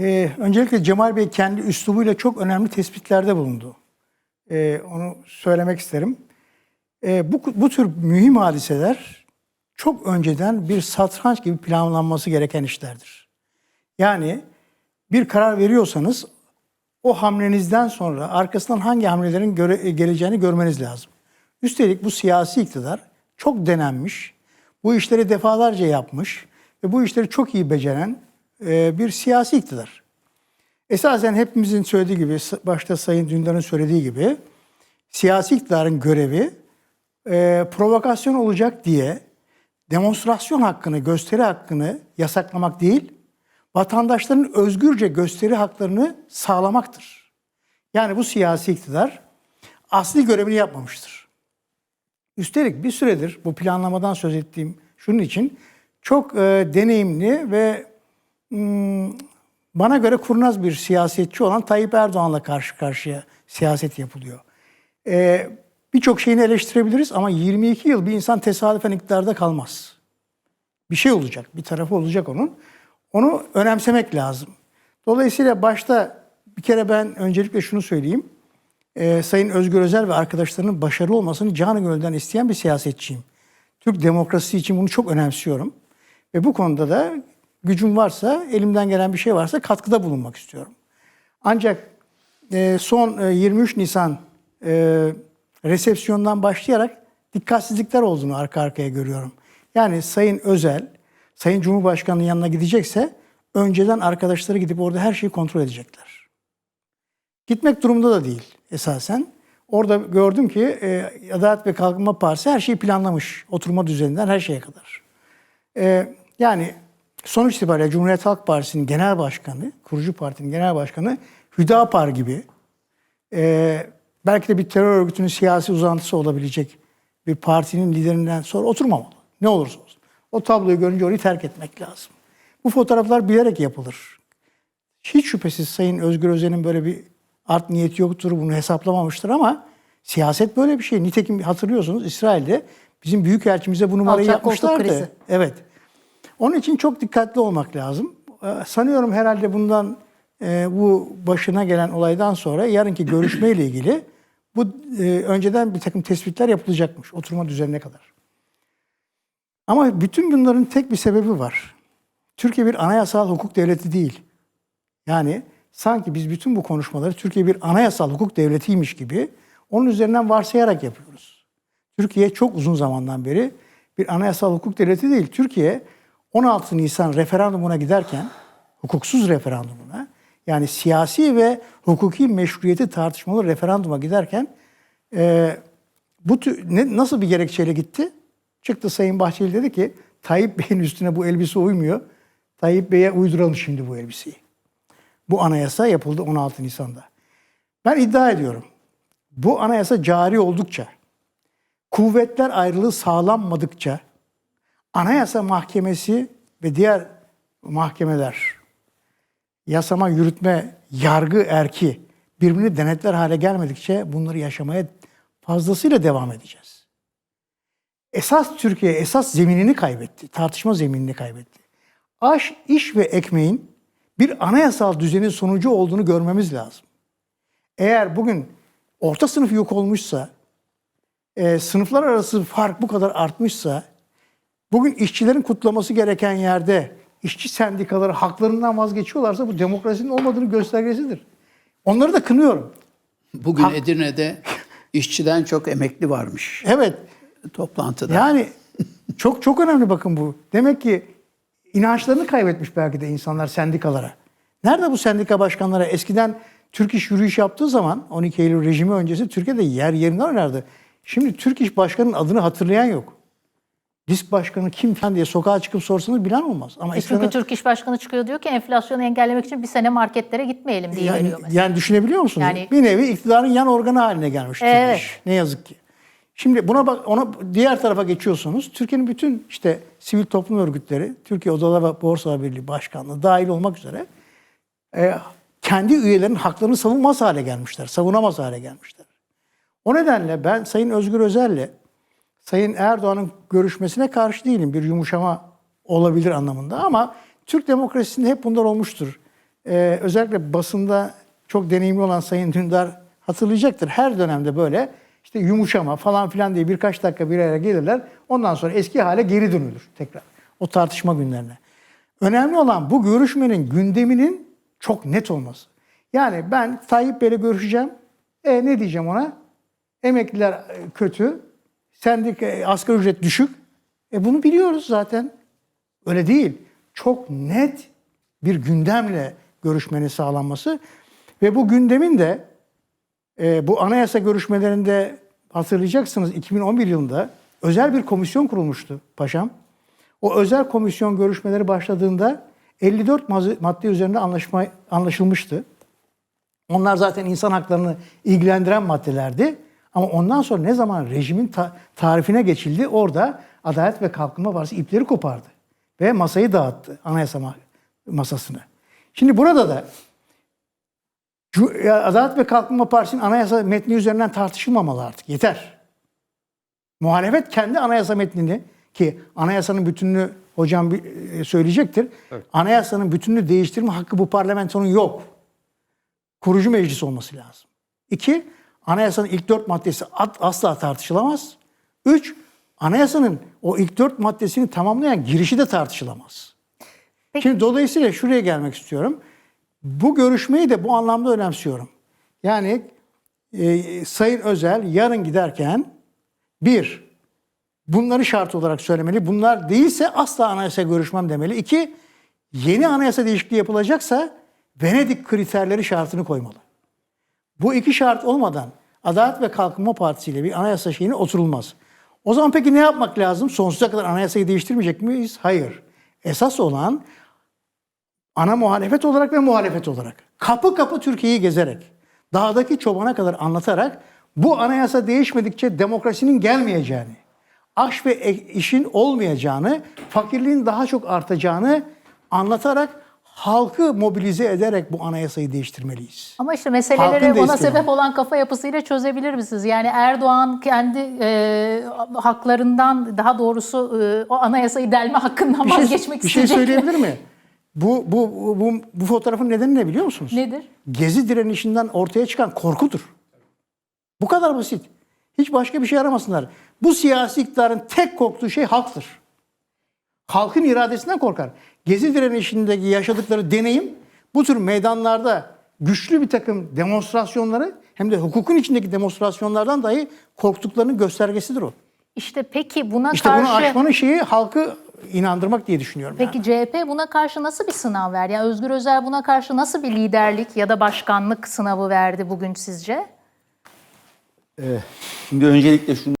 Ee, öncelikle Cemal Bey kendi üslubuyla çok önemli tespitlerde bulundu. Ee, onu söylemek isterim. Ee, bu, bu tür mühim hadiseler çok önceden bir satranç gibi planlanması gereken işlerdir. Yani bir karar veriyorsanız o hamlenizden sonra arkasından hangi hamlelerin göre, geleceğini görmeniz lazım. Üstelik bu siyasi iktidar çok denenmiş, bu işleri defalarca yapmış ve bu işleri çok iyi beceren bir siyasi iktidar. Esasen hepimizin söylediği gibi, başta Sayın Dündar'ın söylediği gibi siyasi iktidarın görevi e, provokasyon olacak diye demonstrasyon hakkını, gösteri hakkını yasaklamak değil, vatandaşların özgürce gösteri haklarını sağlamaktır. Yani bu siyasi iktidar asli görevini yapmamıştır. Üstelik bir süredir bu planlamadan söz ettiğim şunun için çok e, deneyimli ve bana göre kurnaz bir siyasetçi olan Tayyip Erdoğan'la karşı karşıya siyaset yapılıyor. E, Birçok şeyini eleştirebiliriz ama 22 yıl bir insan tesadüfen iktidarda kalmaz. Bir şey olacak, bir tarafı olacak onun. Onu önemsemek lazım. Dolayısıyla başta bir kere ben öncelikle şunu söyleyeyim. Ee, Sayın Özgür Özel ve arkadaşlarının başarılı olmasını canı gönülden isteyen bir siyasetçiyim. Türk demokrasisi için bunu çok önemsiyorum. Ve bu konuda da gücüm varsa, elimden gelen bir şey varsa katkıda bulunmak istiyorum. Ancak e, son e, 23 Nisan e, resepsiyondan başlayarak dikkatsizlikler olduğunu arka arkaya görüyorum. Yani Sayın Özel, Sayın Cumhurbaşkanı'nın yanına gidecekse önceden arkadaşları gidip orada her şeyi kontrol edecekler. Gitmek durumunda da değil esasen. Orada gördüm ki e, Adalet ve Kalkınma Partisi her şeyi planlamış. Oturma düzeninden her şeye kadar. E, yani sonuç itibariyle Cumhuriyet Halk Partisi'nin genel başkanı, kurucu partinin genel başkanı Hüdapar gibi e, belki de bir terör örgütünün siyasi uzantısı olabilecek bir partinin liderinden sonra oturmamalı. Ne olursa olsun. O tabloyu görünce orayı terk etmek lazım. Bu fotoğraflar bilerek yapılır. Hiç şüphesiz Sayın Özgür Özel'in böyle bir art niyeti yoktur, bunu hesaplamamıştır ama siyaset böyle bir şey. Nitekim hatırlıyorsunuz İsrail'de bizim büyükelçimize bu numarayı Alçak yapmışlardı. krizi. Evet. Onun için çok dikkatli olmak lazım. Ee, Sanıyorum herhalde bundan e, bu başına gelen olaydan sonra yarınki görüşmeyle ilgili bu e, önceden bir takım tespitler yapılacakmış oturma düzenine kadar. Ama bütün bunların tek bir sebebi var. Türkiye bir anayasal hukuk devleti değil. Yani sanki biz bütün bu konuşmaları Türkiye bir anayasal hukuk devletiymiş gibi onun üzerinden varsayarak yapıyoruz. Türkiye çok uzun zamandan beri bir anayasal hukuk devleti değil. Türkiye 16 Nisan referandumuna giderken, hukuksuz referandumuna, yani siyasi ve hukuki meşruiyeti tartışmalı referanduma giderken e, bu ne, nasıl bir gerekçeyle gitti? Çıktı Sayın Bahçeli dedi ki Tayyip Bey'in üstüne bu elbise uymuyor. Tayyip Bey'e uyduralım şimdi bu elbiseyi. Bu anayasa yapıldı 16 Nisan'da. Ben iddia ediyorum. Bu anayasa cari oldukça, kuvvetler ayrılığı sağlanmadıkça Anayasa Mahkemesi ve diğer mahkemeler, yasama, yürütme, yargı erki birbirini denetler hale gelmedikçe bunları yaşamaya fazlasıyla devam edeceğiz. Esas Türkiye esas zeminini kaybetti. Tartışma zeminini kaybetti. Aş, iş ve ekmeğin bir anayasal düzenin sonucu olduğunu görmemiz lazım. Eğer bugün orta sınıf yok olmuşsa, e, sınıflar arası fark bu kadar artmışsa, bugün işçilerin kutlaması gereken yerde işçi sendikaları haklarından vazgeçiyorlarsa bu demokrasinin olmadığını göstergesidir. Onları da kınıyorum. Bugün Ha- Edirne'de işçiden çok emekli varmış Evet, toplantıda. Yani çok çok önemli bakın bu. Demek ki inançlarını kaybetmiş belki de insanlar sendikalara. Nerede bu sendika başkanları? Eskiden Türk İş yürüyüş yaptığı zaman 12 Eylül rejimi öncesi Türkiye'de yer yerinden oynardı. Şimdi Türk İş Başkanı'nın adını hatırlayan yok. Disk Başkanı kim falan diye sokağa çıkıp sorsanız bilen olmaz. Ama E Çünkü ekrana- Türk İş Başkanı çıkıyor diyor ki enflasyonu engellemek için bir sene marketlere gitmeyelim diye yani, veriyor mesela. yani düşünebiliyor musunuz? Yani- bir nevi iktidarın yan organı haline gelmiş Türk Evet. İş. Ne yazık ki. Şimdi buna bak ona diğer tarafa geçiyorsunuz. Türkiye'nin bütün işte sivil toplum örgütleri, Türkiye Odalar ve Borsalar Birliği Başkanlığı dahil olmak üzere e, kendi üyelerinin haklarını savunmaz hale gelmişler. Savunamaz hale gelmişler. O nedenle ben Sayın Özgür Özel'le Sayın Erdoğan'ın görüşmesine karşı değilim. Bir yumuşama olabilir anlamında ama Türk demokrasisinde hep bunlar olmuştur. Ee, özellikle basında çok deneyimli olan Sayın Dündar hatırlayacaktır. Her dönemde böyle işte yumuşama falan filan diye birkaç dakika bir araya gelirler. Ondan sonra eski hale geri dönülür tekrar. O tartışma günlerine. Önemli olan bu görüşmenin gündeminin çok net olması. Yani ben Tayyip Bey'le görüşeceğim. E ne diyeceğim ona? Emekliler e, kötü. Sendika e, asgari ücret düşük. E bunu biliyoruz zaten. Öyle değil. Çok net bir gündemle görüşmenin sağlanması ve bu gündemin de e, bu anayasa görüşmelerinde hatırlayacaksınız 2011 yılında özel bir komisyon kurulmuştu paşam. O özel komisyon görüşmeleri başladığında 54 maz- madde üzerinde anlaşma anlaşılmıştı. Onlar zaten insan haklarını ilgilendiren maddelerdi. Ama ondan sonra ne zaman rejimin ta- tarifine geçildi orada Adalet ve Kalkınma Partisi ipleri kopardı. Ve masayı dağıttı anayasa ma- masasını. Şimdi burada da Adalet ve Kalkınma Partisi'nin anayasa metni üzerinden tartışılmamalı artık. Yeter. Muhalefet kendi anayasa metnini ki anayasanın bütününü hocam e, söyleyecektir. Anayasanın bütününü değiştirme hakkı bu parlamentonun yok. Kurucu meclis olması lazım. İki, anayasanın ilk dört maddesi asla tartışılamaz. Üç, anayasanın o ilk dört maddesini tamamlayan girişi de tartışılamaz. Peki. Şimdi dolayısıyla şuraya gelmek istiyorum. Bu görüşmeyi de bu anlamda önemsiyorum. Yani e, Sayın Özel yarın giderken bir, bunları şart olarak söylemeli. Bunlar değilse asla anayasa görüşmem demeli. İki, yeni anayasa değişikliği yapılacaksa Venedik kriterleri şartını koymalı. Bu iki şart olmadan Adalet ve Kalkınma Partisi ile bir anayasa şeyine oturulmaz. O zaman peki ne yapmak lazım? Sonsuza kadar anayasayı değiştirmeyecek miyiz? Hayır. Esas olan ana muhalefet olarak ve muhalefet olarak kapı kapı Türkiye'yi gezerek dağdaki çobana kadar anlatarak bu anayasa değişmedikçe demokrasinin gelmeyeceğini, aş ve e- işin olmayacağını, fakirliğin daha çok artacağını anlatarak halkı mobilize ederek bu anayasayı değiştirmeliyiz. Ama işte da ona sebep olan kafa yapısıyla çözebilir misiniz? Yani Erdoğan kendi e, haklarından daha doğrusu e, o anayasayı delme hakkından Bir şey, vazgeçmek bir şey isteyecek. söyleyebilir mi? Bu, bu, bu, bu, bu fotoğrafın nedeni ne biliyor musunuz? Nedir? Gezi direnişinden ortaya çıkan korkudur. Bu kadar basit. Hiç başka bir şey aramasınlar. Bu siyasi iktidarın tek korktuğu şey halktır. Halkın iradesinden korkar. Gezi direnişindeki yaşadıkları deneyim bu tür meydanlarda güçlü bir takım demonstrasyonları hem de hukukun içindeki demonstrasyonlardan dahi korktuklarının göstergesidir o. İşte peki buna İşte karşı bunu aşmanın şeyi halkı inandırmak diye düşünüyorum. yani. Peki CHP buna karşı nasıl bir sınav verdi? Yani Özgür Özel buna karşı nasıl bir liderlik ya da başkanlık sınavı verdi bugün sizce? Şimdi öncelikle şunu